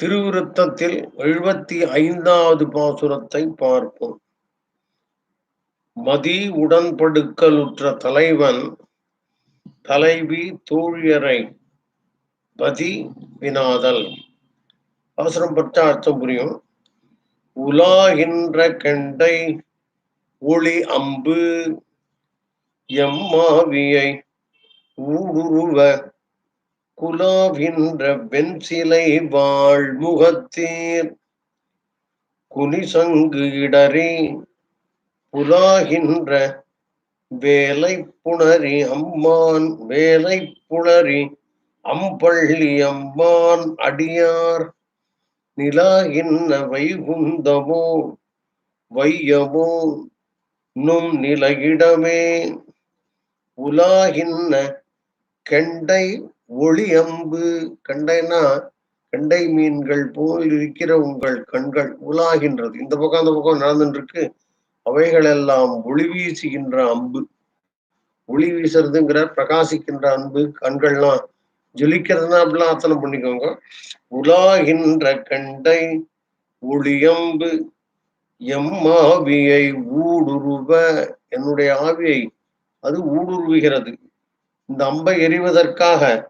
திருவிருத்தத்தில் எழுபத்தி ஐந்தாவது பாசுரத்தை பார்ப்போம். மதி உடன்படுக்கலுற்ற தலைவன் தலைவி தோழியரை பதி வினாதல். அவசரம் பற்ற அர்த்தம் புரியும். உலாகின்ற கெண்டை ஒளி அம்பு எம்மாவியை ஊடுருவ குலாவின்ற வெண்சிலை வாழ்முகத்தீர் குலிசங்கு இடறி புலாகின்ற வேலை புணரி அம்மான் வேலை புணரி அம்பள்ளி அம்மான் அடியார். நிலாகின்ற வைகுந்தமோ வையமோ நும் நிலையிடமே உலாகின்ன கெண்டை ஒளி அம்பு கண்டைனா கண்டை மீன்கள் போல் இருக்கிற உங்கள் கண்கள் உலாகின்றது. இந்த பக்கம் அந்த பக்கம் நடந்துட்டு இருக்கு அவைகள் எல்லாம் ஒளி வீசுகின்ற அம்பு. ஒளி வீசுறதுங்கிற பிரகாசிக்கின்ற அன்பு கண்கள்லாம் ஜொலிக்கிறதுனா அப்படிலாம் அத்தனை பண்ணிக்கோங்க. உலாகின்ற கண்டை ஒளியம்பு எம் ஆவியை ஊடுருவ. என்னுடைய ஆவியை அது ஊடுருவுகிறது. இந்த அம்பை எறிவதற்காக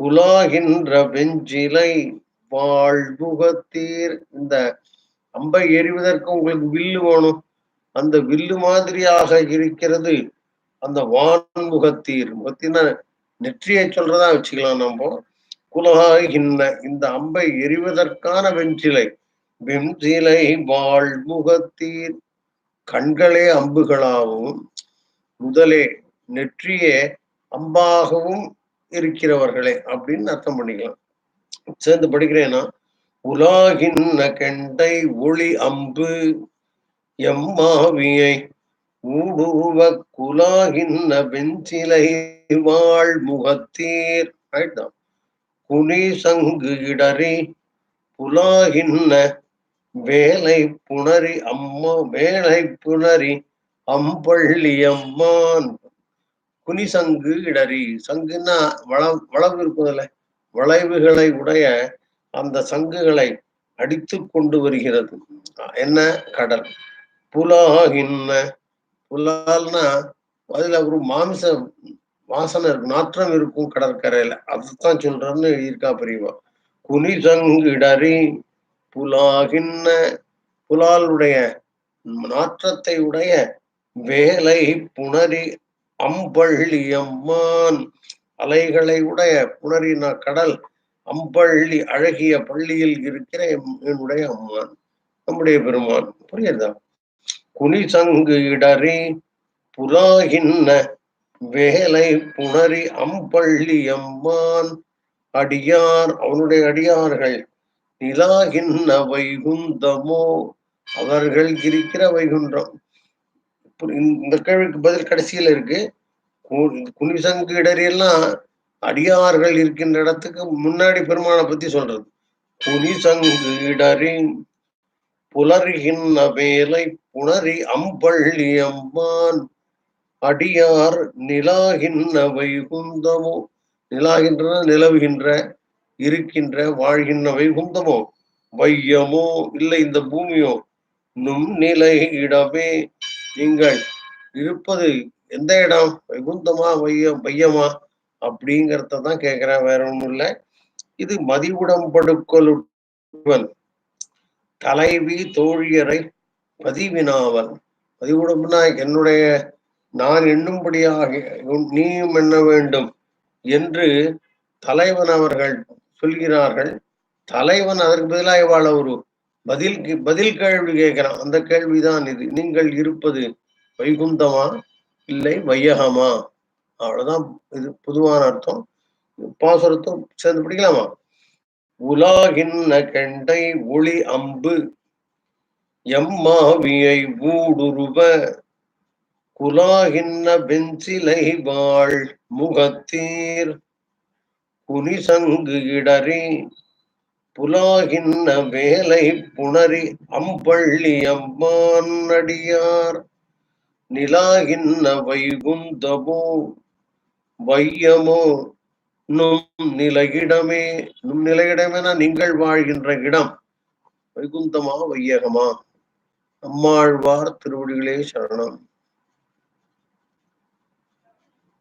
குலாகின்ற வெஞ்சிலை வாழ்முகத்தீர். இந்த அம்பை எறிவதற்கு உங்களுக்கு வில்லு வேணும். அந்த வில்லு மாதிரியாக இருக்கிறது அந்த வான்முகத்தீர். முகத்தின நெற்றியை சொல்றதா வச்சுக்கலாம் நம்ம. குலாகின்ற இந்த அம்பை எறிவதற்கான வெஞ்சிலை. வெஞ்சிலை வாழ்முகத்தீர். கண்களே அம்புகளாகவும் முதலே நெற்றியே அம்பாகவும் இருக்கிறவர்களே அப்படின்னு அர்த்தம் பண்ணிக்கலாம். சேர்ந்து படிக்கிறேன்னா உலாகின்ன கெண்டை ஒளி அம்பு எம்மாவியை ஊடுருவ குலாகின்ன வெஞ்சிலை வாழ் முகத்தீர். ஆயிட்டான் குனி சங்கு இடறி புலாகின்ன வேலை புணரி அம்மா வேலை புணரி அம்பள்ளி அம்மான் குனி சங்கு இடறி. சங்குன்னா வள வளவு இருக்குதுல்ல. வளைவுகளை உடைய அந்த சங்குகளை அடித்து கொண்டு வருகிறது. என்ன? கடல். புலாகின்ன. புலால்னா அதுல ஒரு மாமிச வாசனை இருக்கும். நாற்றம் இருக்கும் கடற்கரையில. அதுதான் சொல்றேன்னு எழுதியிருக்கா பெரியவா குனி சங்கிடறி புலாகின்ன. புலாலுடைய நாற்றத்தை உடைய வேலை புணரி அம்பள்ளியம்மான். அலைகளை உடைய புணரின கடல் அம்பள்ளி அழகிய பள்ளியில் இருக்கிற என்னுடைய அம்மான் நம்முடைய பெருமான். புரியுதா? குனிசங்கு இடறி புறாகின்ன வேலை புணரி அம்பள்ளி அம்மான் அடியார் அவனுடைய அடியார்கள் நிலாகின்ன வைகுந்தமோ. அவர்கள் இருக்கிற வைகுண்டம். இந்த கேள்விக்கு பதில் கடைசியில் இருக்கு. குனிசங்கு இடறியெல்லாம் அடியார்கள் இருக்கின்ற இடத்துக்கு முன்னாடி பெருமானை பத்தி சொல்றது. குனிசங்கு இடரின் புலர்கின்ற வேலை புணரி அம்பள்ளி அம்மான் அடியார் நிலாகின்ற வைகுந்தமோ நிலாகின்றன நிலவுகின்ற இருக்கின்ற வாழ்கின்ற வைகுந்தமோ வையமோ இல்லை இந்த பூமியோ நும் நிலை இடமே நீங்கள் இருப்பது எந்த இடம்? வைகுந்தமா வையம் வையமா? அப்படிங்கிறத தான் கேட்கிறேன். வேற ஒன்றும் இல்லை. இது மதிவுடம்படுக்கொலுவன் தலைவி தோழியரை பதிவினாவன் பதிவுடம்புனா என்னுடைய நான் எண்ணும்படியாக நீயும் எண்ண வேண்டும் என்று தலைவன் அவர்கள் சொல்கிறார்கள். தலைவன் அதற்கு பதிலாக வாழ ஒரு பதில் பதில் கேள்வி கேட்கிறான். அந்த கேள்விதான் இது. நீங்கள் இருப்பது வைகுந்தமா? இல்லை வையகமா? அவ்வளவுதான் இது பொதுவான அர்த்தம். பாசுரத்தும் சேர்ந்து படிக்கலாமா? உலாகின்ன கெண்டை ஒளி அம்பு எம்மாவியை ஊடுருவ குலாகின்ன பெஞ்சிலை வாழ் முகத்தீர் குனிசங்கு இடறி புலாகின்ன வேலை புணரி அம்பள்ளி அம்மான் அடியார். நிலாகின்ன வைகுந்தமோ வையமோ நும் நிலையிடமே. நும் நிலையிடமேனா நீங்கள் வாழ்கின்ற இடம். வைகுந்தமா வையகமா. அம்மாழ்வார் திருவடிகளே சரணம்.